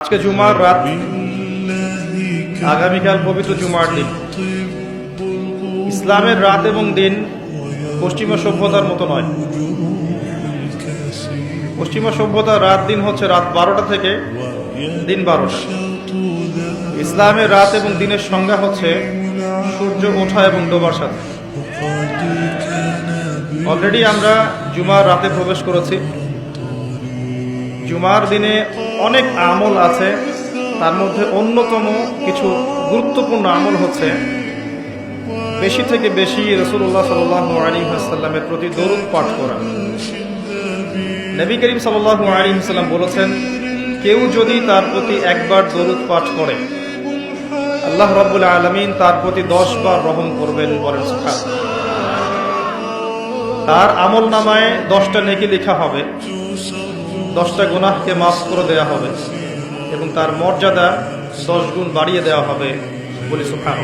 আজকে জুমার রাত। আগামীকাল পবিত্র জুমার দিন। ইসলামের রাত এবং দিন পশ্চিমা সভ্যতার মতো নয়। পশ্চিমা সভ্যতার রাত দিন হচ্ছে রাত বারোটা থেকে দিন বারোটা। ইসলামের রাত এবং দিনের সংজ্ঞা হচ্ছে সূর্য ওঠা এবং ডোবার সাথে। অলরেডি আমরা জুমার রাতে প্রবেশ করেছি। জুমার দিনে অনেক আমল আছে, তার মধ্যে অন্যতম কিছু গুরুত্বপূর্ণ আমল হচ্ছে, বেশি থেকে বেশি রসুল্লাহ সাল্লাহ আলী সাল্লামের প্রতি দরুদ পাঠ করা। নবী করিম সাল্লাহ আলী সাল্লাম বলেছেন, কেউ যদি তার প্রতি একবার দরুদ পাঠ করে, আল্লাহ রব্বুল আলমিন তার প্রতি দশ বার রহম করবেন বলেন তার আমল নামায় দশটা নেকি লেখা হবে। দশটা গুনাহকে মাফ করে দেওয়া হবে এবং তার মর্যাদা দশ গুণ বাড়িয়ে দেওয়া হবে বলে সুখান